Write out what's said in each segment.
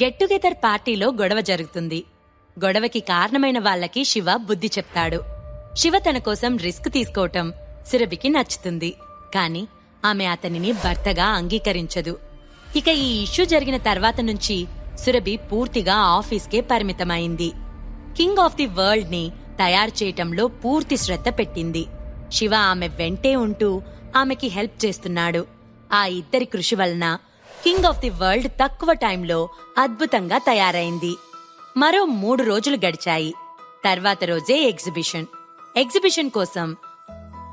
Get together పార్టీలో గొడవ జరుగుతుంది. గొడవకి కారణమైన వాళ్ళకి శివ బుద్ధి చెప్తాడు. శివ తన కోసం రిస్క్ తీసుకోవటం సురభికి నచ్చుతుంది. కాని ఆమె అతనిని భర్తగా అంగీకరించదు. ఇక ఈ ఇష్యూ జరిగిన తర్వాత నుంచి సురభి పూర్తిగా ఆఫీస్కే పరిమితమైంది. కింగ్ ఆఫ్ ది వరల్డ్ని తయారు చేయటంలో పూర్తి శ్రద్ధ పెట్టింది. శివ ఆమె వెంటే ఉంటూ ఆమెకి హెల్ప్ చేస్తున్నాడు. ఆ ఇద్దరి కృషి వలన కింగ్ ఆఫ్ ది వరల్డ్ తక్కువ టైంలో అద్భుతంగా తయారైంది. మరో మూడు రోజులు గడిచాయి. తర్వాత రోజే ఎగ్జిబిషన్. ఎగ్జిబిషన్ కోసం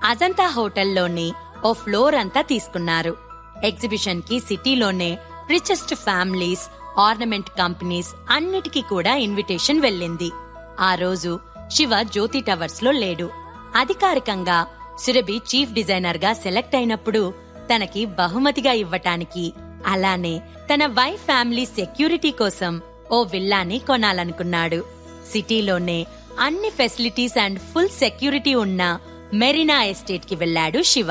అజంతా హోటల్లోని ఓ ఫ్లోర్ అంతా తీసుకున్నారు. ఎగ్జిబిషన్కి సిటీలోనే రిచెస్ట్ ఫ్యామిలీస్ ఆర్నమెంట్ కంపెనీస్ అన్నిటికీ కూడా ఇన్విటేషన్ వెళ్ళింది. ఆ రోజు శివ జ్యోతి టవర్స్లో లేడు. అధికారికంగా సురభి చీఫ్ డిజైనర్గా సెలెక్ట్ అయినప్పుడు తనకి బహుమతిగా ఇవ్వటానికి అలానే తన వైఫ్ ఫ్యామిలీ సెక్యూరిటీ కోసం ఓ విల్లాని కొనాలనుకున్నాడు. సిటీలోనే అన్ని ఫెసిలిటీస్ అండ్ ఫుల్ సెక్యూరిటీ ఉన్న మెరీనా ఎస్టేట్కి వెళ్ళాడు శివ.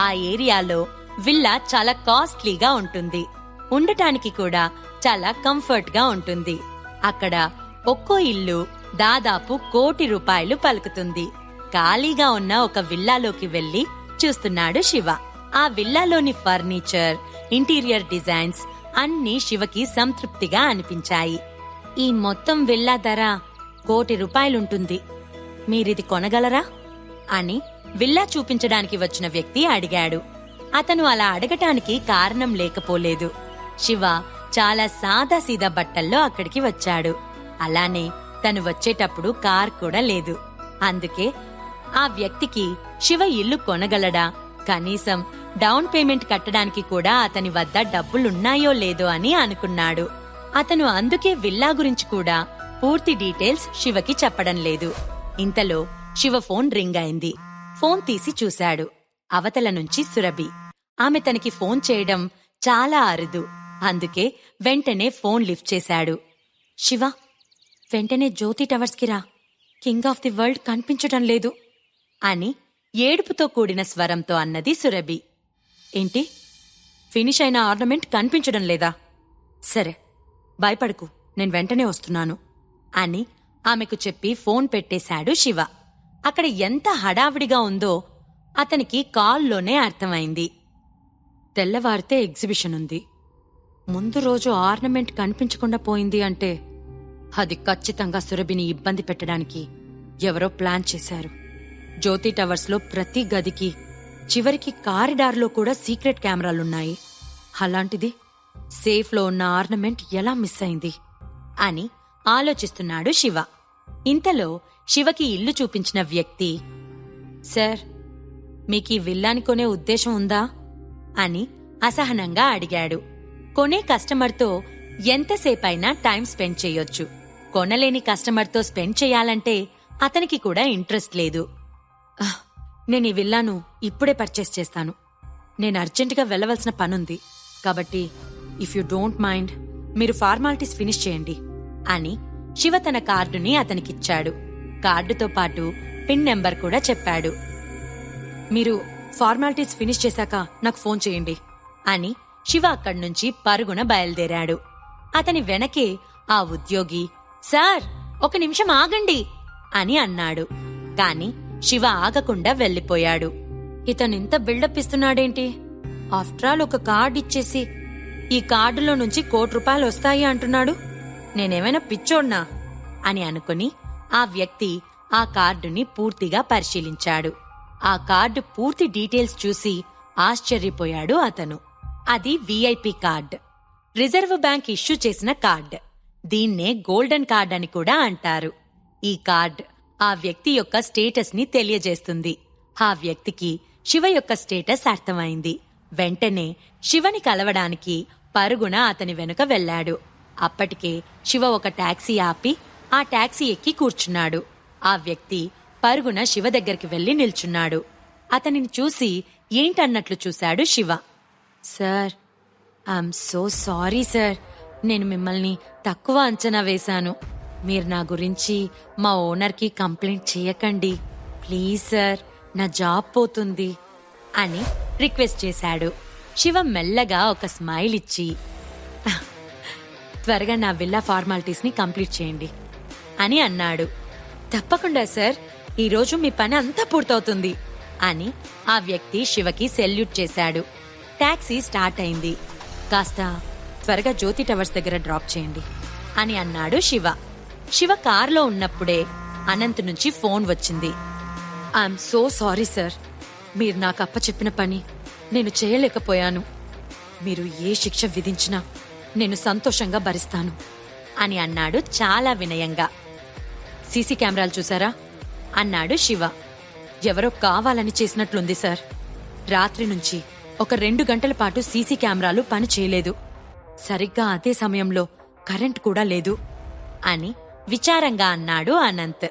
ఆ ఏరియాలో విల్లా చాలా కాస్ట్లీగా ఉంటుంది. ఉండటానికి కూడా చాలా కంఫర్ట్గా ఉంటుంది. అక్కడ ఒక్కో ఇల్లు దాదాపు కోటి రూపాయలు పలుకుతుంది. ఖాళీగా ఉన్న ఒక విల్లాలోకి వెళ్ళి చూస్తున్నాడు శివ. ఆ విల్లాలోని ఫర్నిచర్ ఇంటీరియర్ డిజైన్స్ అన్నీ శివకి సంతృప్తిగా అనిపించాయి. ఈ మొత్తం విల్లా ధర కోటి రూపాయలుంటుంది. మీరిది కొనగలరా? అని విల్లా చూపించడానికి వచ్చిన వ్యక్తి అడిగాడు. అతను అలా అడగటానికి కారణం లేకపోలేదు. శివ చాలా సాదాసీదా బట్టల్లో అక్కడికి వచ్చాడు. అలానే తను వచ్చేటప్పుడు కార్ కూడా లేదు. అందుకే ఆ వ్యక్తికి శివ ఇల్లు కొనగలడా? కనీసం డౌన్ పేమెంట్ కట్టడానికి కూడా అతని వద్ద డబ్బులున్నాయో లేదో అని అనుకున్నాడు. అతను అందుకే విల్లా గురించి కూడా పూర్తి డీటెయిల్స్ శివకి చెప్పడం లేదు. ఇంతలో శివ ఫోన్ రింగ్ అయింది. ఫోన్ తీసి చూశాడు. అవతల నుంచి సురభి. ఆమె తనకి ఫోన్ చేయడం చాలా అరుదు. అందుకే వెంటనే ఫోన్ లిఫ్ట్ చేశాడు. శివ వెంటనే జ్యోతి టవర్స్కి రా. కింగ్ ఆఫ్ ది వరల్డ్ కనిపించటం లేదు అని ఏడుపుతో కూడిన స్వరంతో అన్నది సురభి. ఏంటి? ఫినిష్ అయిన ఆర్నమెంట్ కనిపించడం లేదా? సరే భయపడకు. నేను వెంటనే వస్తున్నాను. అని ఆమెకు చెప్పి ఫోన్ పెట్టేశాడు శివ. అక్కడ ఎంత హడావిడిగా ఉందో అతనికి కాల్లోనే అర్థమైంది. తెల్లవారితే ఎగ్జిబిషన్ ఉంది. ముందు రోజు ఆర్నమెంట్ కనిపించకుండా పోయింది అంటే అది ఖచ్చితంగా సురభిని ఇబ్బంది పెట్టడానికి ఎవరో ప్లాన్ చేశారు. జ్యోతి టవర్స్లో ప్రతి గదికి చివరికి కారిడార్లో కూడా సీక్రెట్ కెమెరాలున్నాయి. అలాంటిది సేఫ్లో ఉన్న ఆర్నమెంట్ ఎలా మిస్ అయింది? అని ఆలోచిస్తున్నాడు శివ. ఇంతలో శివకి ఇల్లు చూపించిన వ్యక్తి సార్ మీకీ విల్లాని కొనే ఉద్దేశం ఉందా? అని అసహనంగా అడిగాడు. కొనే కస్టమర్తో ఎంతసేపైనా టైం స్పెండ్ చేయొచ్చు. కొనలేని కస్టమర్తో స్పెండ్ చేయాలంటే అతనికి కూడా ఇంట్రెస్ట్ లేదు. నేను ఈ విల్లాను ఇప్పుడే పర్చేస్ చేస్తాను. నేను అర్జెంటుగా వెళ్ళవలసిన పనుంది. కాబట్టి ఇఫ్ యు డోంట్ మైండ్ మీరు ఫార్మాలిటీస్ ఫినిష్ చేయండి. అని శివ తన కార్డుని అతనికిచ్చాడు. కార్డుతో పాటు పిన్ నెంబర్ కూడా చెప్పాడు. మీరు ఫార్మాలిటీస్ ఫినిష్ చేశాక నాకు ఫోన్ చేయండి. అని శివ అక్కడి నుంచి పరుగున బయలుదేరాడు. అతని వెనకే ఆ ఉద్యోగి సార్ ఒక నిమిషం ఆగండి అని అన్నాడు. కాని శివ ఆగకుండా వెళ్ళిపోయాడు ఇతనింత బిల్డప్ ఇస్తున్నాడేంటి ఆఫ్టర్ ఆల్ ఒక కార్డ్ ఇచ్చేసి ఈ కార్డులో నుంచి కోటి రూపాయలు వస్తాయి అంటున్నాడు. నేనేమైనా పిచ్చోడ్నా? అని అనుకుని ఆ వ్యక్తి ఆ కార్డుని పూర్తిగా పరిశీలించాడు. ఆ కార్డు పూర్తి డీటెయిల్స్ చూసి ఆశ్చర్యపోయాడు అతను. అది VIP card. Reserve bank issue చేసిన కార్డ్. దీన్నే గోల్డెన్ కార్డ్ అని కూడా అంటారు. ఈ కార్డ్ ఆ వ్యక్తి యొక్క స్టేటస్ని తెలియజేస్తుంది. ఆ వ్యక్తికి శివ యొక్క స్టేటస్ అర్థమైంది. వెంటనే శివని కలవడానికి పరుగున అతని వెనుక వెళ్ళాడు. అప్పటికే శివ ఒక టాక్సీ ఆపి ఆ టాక్సీ ఎక్కి కూర్చున్నాడు. ఆ వ్యక్తి పరుగున శివ దగ్గరికి వెళ్ళి నిల్చున్నాడు. అతనిని చూసి ఏంటన్నట్లు చూశాడు Shiva. Sir I'm so sorry sir. నేను మిమ్మల్ని తక్కువ అంచనా వేశాను. మీరు నా గురించి మా ఓనర్కి కంప్లైంట్ చేయకండి. ప్లీజ్ సార్ నా జాబ్ పోతుంది అని రిక్వెస్ట్ చేశాడు. శివ మెల్లగా ఒక స్మైల్ ఇచ్చి త్వరగా నా విల్లా ఫార్మాలిటీస్ని కంప్లీట్ చేయండి అని అన్నాడు. తప్పకుండా సార్ ఈరోజు మీ పని అంతా పూర్తవుతుంది అని ఆ వ్యక్తి శివకి సెల్యూట్ చేశాడు. ట్యాక్సీ స్టార్ట్ అయింది. కాస్త త్వరగా జ్యోతి టవర్స్ దగ్గర డ్రాప్ చేయండి అని అన్నాడు శివ. శివ కారులో ఉన్నప్పుడే అనంత్ నుంచి ఫోన్ వచ్చింది. I'm so sorry sir. మీరు నాకు అప్పచెప్పిన పని నేను చేయలేకపోయాను. మీరు ఏ శిక్ష విధించినా నేను సంతోషంగా భరిస్తాను అని అన్నాడు చాలా వినయంగా. సీసీ కెమెరాలు చూసారా? అన్నాడు శివ. ఎవరో కావాలని చేసినట్లుంది సార్. రాత్రి నుంచి ఒక రెండు గంటల పాటు సీసీ కెమెరాలు పని చేయలేదు. సరిగ్గా అదే సమయంలో కరెంట్ కూడా లేదు అని విచారంగా అన్నాడు అనంత్.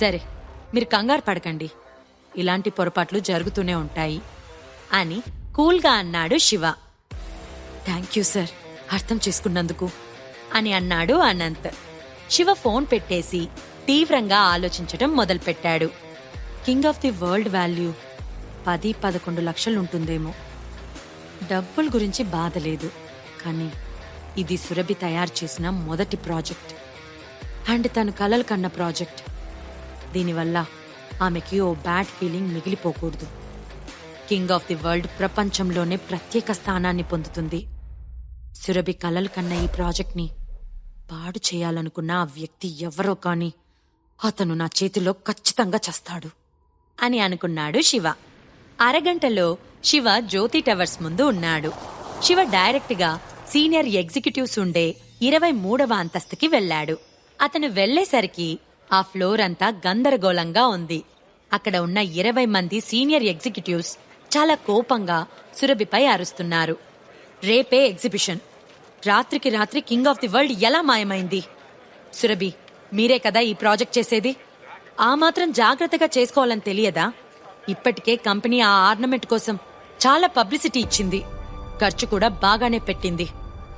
సరే మీరు కంగారు పడకండి. ఇలాంటి పొరపాట్లు జరుగుతూనే ఉంటాయి అని కూల్గా అన్నాడు శివ. థ్యాంక్ యూ సార్ అర్థం చేసుకున్నందుకు అని అన్నాడు అనంత్. శివ ఫోన్ పెట్టేసి తీవ్రంగా ఆలోచించడం మొదలుపెట్టాడు. King of the world value పది పదకొండు లక్షలుంటుందేమో. డబ్బుల గురించి బాధ లేదు కానీ ఇది సురభి తయారు చేసిన మొదటి ప్రాజెక్ట్. అండ్ తను కలలు కన్న ప్రాజెక్ట్. దీనివల్ల ఆమెకి ఓ బ్యాడ్ ఫీలింగ్ మిగిలిపోకూడదు. కింగ్ ఆఫ్ ది వరల్డ్ ప్రపంచంలోనే ప్రత్యేక స్థానాన్ని పొందుతుంది. సురభి కలలు కన్న ఈ ప్రాజెక్ట్ని పాడు చేయాలనుకున్న ఆ వ్యక్తి ఎవరో కాని అతను నా చేతిలో ఖచ్చితంగా చేస్తాడు అని అనుకున్నాడు శివ. అరగంటలో శివ జ్యోతి టవర్స్ ముందు ఉన్నాడు. శివ డైరెక్ట్గా సీనియర్ ఎగ్జిక్యూటివ్స్ ఉండే ఇరవై మూడవ అంతస్తుకి వెళ్ళాడు. అతను వెళ్ళేసరికి ఆ ఫ్లోర్ అంతా గందరగోళంగా ఉంది. అక్కడ ఉన్న ఇరవై మంది సీనియర్ ఎగ్జిక్యూటివ్స్ చాలా కోపంగా సురభిపై అరుస్తున్నారు. రేపే ఎగ్జిబిషన్. రాత్రికి రాత్రి కింగ్ ఆఫ్ ది వరల్డ్ ఎలా మాయమైంది? సురభి మీరే కదా ఈ ప్రాజెక్ట్ చేసేది? ఆ మాత్రం జాగ్రత్తగా చేసుకోవాలని తెలియదా? ఇప్పటికే కంపెనీ ఆ ఆర్నమెంట్ కోసం చాలా పబ్లిసిటీ ఇచ్చింది. ఖర్చు కూడా బాగానే పెట్టింది.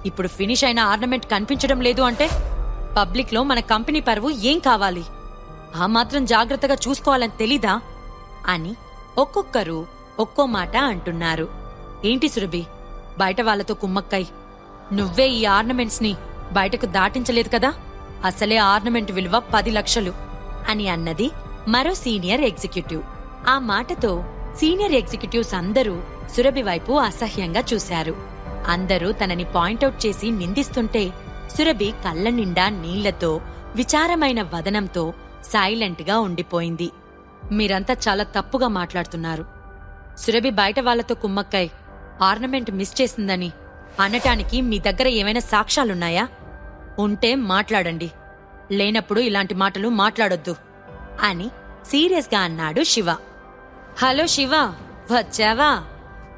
ఇప్పుడు ఫినిష్ అయిన ఆర్నమెంట్ కనిపించడం లేదు అంటే పబ్లిక్లో మన కంపెనీ పరువు ఏం కావాలి? ఆ మాత్రం జాగ్రత్తగా చూసుకోవాలని తెలీదా? అని ఒక్కొక్కరు ఒక్కో మాట అంటున్నారు. ఏంటి సురభి? బయట వాళ్ళతో కుమ్మక్కై. నువ్వే ఈ ఆర్నమెంట్స్ని బయటకు దాటించలేదు కదా? అసలే ఆర్నమెంట్ విలువ పది లక్షలు అని అన్నది మరో సీనియర్ ఎగ్జిక్యూటివ్. ఆ మాటతో సీనియర్ ఎగ్జిక్యూటివ్స్ అందరూ సురభి వైపు అసహ్యంగా చూశారు. అందరూ తనని పాయింట్అవుట్ చేసి నిందిస్తుంటే సురభి కళ్ళ నిండా నీళ్ళతో విచారమైన వదనంతో సైలెంట్గా ఉండిపోయింది. మీరంతా చాలా తప్పుగా మాట్లాడుతున్నారు. సురభి బయట వాళ్ళతో కుమ్మక్కై ఆర్నమెంట్ మిస్ చేసిందని అనటానికి మీ దగ్గర ఏమైనా సాక్ష్యాలున్నాయా? ఉంటే మాట్లాడండి. లేనప్పుడు ఇలాంటి మాటలు మాట్లాడొద్దు. అని సీరియస్గా అన్నాడు శివ. హలో శివ వచ్చావా?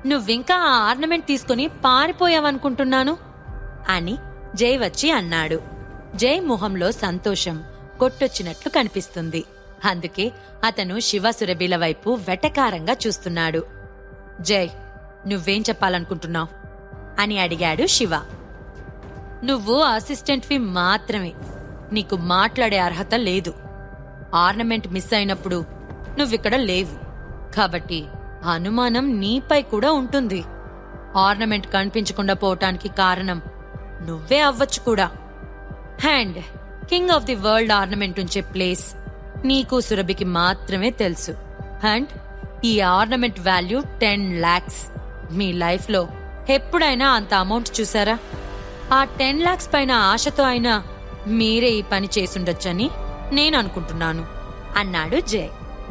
నువ్వింకా ఆ ఆర్నమెంట్ తీసుకుని పారిపోయావనుకుంటున్నాను? అని జై వచ్చి అన్నాడు. జై మొహంలో సంతోషం కొట్టొచ్చినట్లు కనిపిస్తుంది. అందుకే అతను శివ సురభిల వైపు వెటకారంగా చూస్తున్నాడు. జై నువ్వేం చెప్పాలనుకుంటున్నావు? అని అడిగాడు శివ. నువ్వు అసిస్టెంట్వి మాత్రమే. నీకు మాట్లాడే అర్హత లేదు. ఆర్నమెంట్ మిస్ అయినప్పుడు నువ్విక్కడ లేవు. కాబట్టి అనుమానం నీపై కూడా ఉంటుంది. ఆర్నమెంట్ కనిపించకుండా పోవటానికి కారణం నువ్వే అవ్వచ్చు కూడా. Hand king of the world ornament ఉంచే ప్లేస్ నీకు సురభికి మాత్రమే తెలుసు. అండ్ ఈ ఆర్నమెంట్ వాల్యూ టెన్ లాక్స్. మీ లైఫ్లో ఎప్పుడైనా అంత అమౌంట్ చూసారా? ఆ టెన్ లాక్స్ పైన ఆశతో అయినా మీరే ఈ పని చేసుండొచ్చని నేను అనుకుంటున్నాను. అన్నాడు జయ్.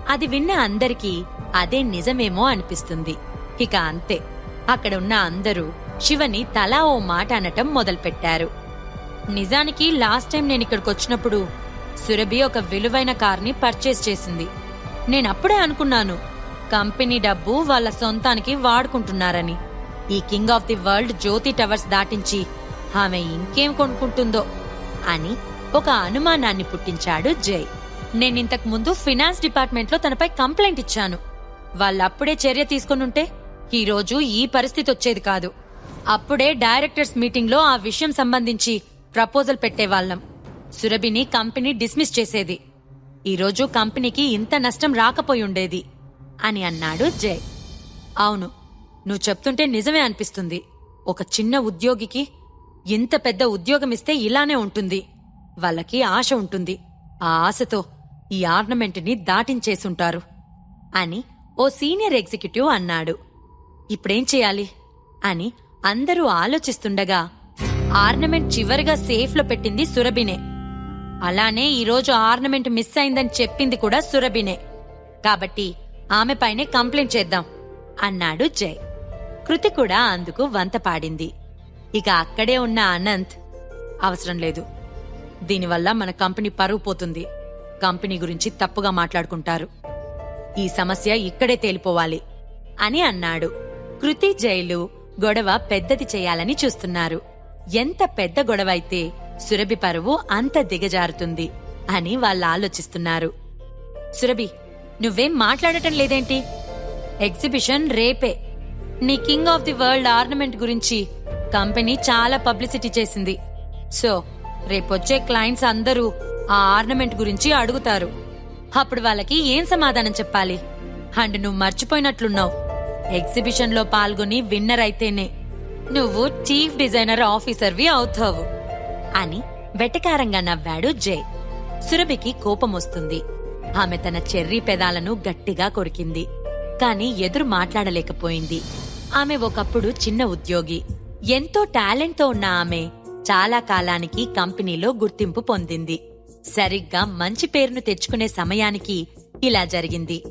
అది విన్న అందరికీ అదే నిజమేమో అనిపిస్తుంది. ఇక అంతే. అక్కడ ఉన్న అందరూ శివని తలా ఓ మాట అనటం మొదలుపెట్టారు. నిజానికి లాస్ట్ టైం నేను ఇక్కడికి వచ్చినప్పుడు సురభి ఒక విలువైన కార్ని పర్చేస్ చేసింది. నేనప్పుడే అనుకున్నాను కంపెనీ డబ్బు వాళ్ళ సొంతానికి వాడుకుంటున్నారని. ఈ king of the world Jyothi towers దాటించి ఆమె ఇంకేం కొనుక్కుంటుందో అని ఒక అనుమానాన్ని పుట్టించాడు జై. నేనింతకు ముందు ఫినాన్స్ డిపార్ట్మెంట్లో తనపై కంప్లైంట్ ఇచ్చాను. వాళ్ళప్పుడే చర్య తీసుకొనుంటే ఈ రోజు ఈ పరిస్థితి వచ్చేది కాదు. అప్పుడే డైరెక్టర్స్ మీటింగ్లో ఆ విషయం సంబంధించి ప్రపోజల్ పెట్టేవాళ్ళం. సురభిని కంపెనీ డిస్మిస్ చేసేది. ఈరోజు కంపెనీకి ఇంత నష్టం రాకపోయి ఉండేది అని అన్నాడు జై అవును నువ్వు చెప్తుంటే నిజమే అనిపిస్తుంది. ఒక చిన్న ఉద్యోగికి ఇంత పెద్ద ఉద్యోగం ఇస్తే ఇలానే ఉంటుంది. వాళ్ళకి ఆశ ఉంటుంది. ఆ ఆశతో ఈ ఆర్నమెంట్ని దాటించేసుంటారు అని ఓ సీనియర్ ఎగ్జిక్యూటివ్ అన్నాడు. ఇప్పుడేం చేయాలి? అని అందరూ ఆలోచిస్తుండగా ఆర్నమెంట్ చివరిగా సేఫ్లో పెట్టింది సురభినే. అలానే ఈరోజు ఆర్నమెంట్ మిస్ అయిందని చెప్పింది కూడా సురభినే. కాబట్టి ఆమె పైనే కంప్లైంట్ చేద్దాం అన్నాడు జై కృతి కూడా అందుకు వంత పాడింది. ఇక అక్కడే ఉన్న అనంత్ అవసరం లేదు. దీనివల్ల మన కంపెనీ పరువు పోతుంది. కంపెనీ గురించి తప్పుగా మాట్లాడుకుంటారు. ఈ సమస్య ఇక్కడే తేలిపోవాలి అని అన్నాడు. కృతి జైలు గొడవ పెద్దది చేయాలని చూస్తున్నారు. ఎంత పెద్ద గొడవ అయితే సురభి పరువు అంత దిగజారుతుంది అని వాళ్ళు ఆలోచిస్తున్నారు సురభి నువ్వేం మాట్లాడటం లేదేంటి? ఎగ్జిబిషన్ రేపే. నీ king of the world ornament గురించి కంపెనీ చాలా పబ్లిసిటీ చేసింది. సో రేపొచ్చే క్లయింట్స్ అందరూ ఆ ఆర్నమెంట్ గురించి అడుగుతారు. అప్పుడు వాళ్ళకి ఏం సమాధానం చెప్పాలి? అండ్ నువ్వు మర్చిపోయినట్లున్నావు. ఎగ్జిబిషన్లో పాల్గొని విన్నర్ అయితేనే నువ్వు చీఫ్ డిజైనర్ ఆఫీసర్వి అవుతావు అని వెటకారంగా నవ్వాడు జై. సురభికి కోపమొస్తుంది. ఆమె తన చెర్రీ పెదాలను గట్టిగా కొరికింది. కాని ఎదురు మాట్లాడలేకపోయింది. ఆమె ఒకప్పుడు చిన్న ఉద్యోగి. ఎంతో టాలెంట్తో ఉన్న ఆమె చాలా కాలానికి కంపెనీలో గుర్తింపు పొందింది. సరిగ్గా మంచి పేరును తెచ్చుకునే సమయానికి ఇలా జరిగింది.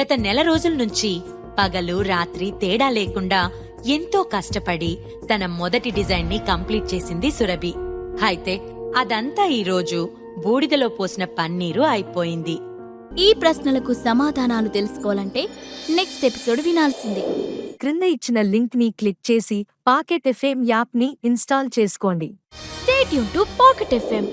గత నెల రోజుల నుంచి పగలు రాత్రి తేడా లేకుండా ఎంతో కష్టపడి తన మొదటి డిజైన్ని కంప్లీట్ చేసింది సురభి. అయితే అదంతా ఈరోజు బూడిదలో పోసిన పన్నీరు అయిపోయింది. ఈ ప్రశ్నలకు సమాధానాలు తెలుసుకోవాలంటే నెక్స్ట్ ఎపిసోడ్ వినాల్సిందే. క్రింద ఇచ్చిన లింక్ని క్లిక్ చేసి పాకెట్ ఎఫ్ఎం యాప్ని ఇన్స్టాల్ చేసుకోండి. స్టేట్ యూన్ టు పాకెట్ ఎఫ్ఎం.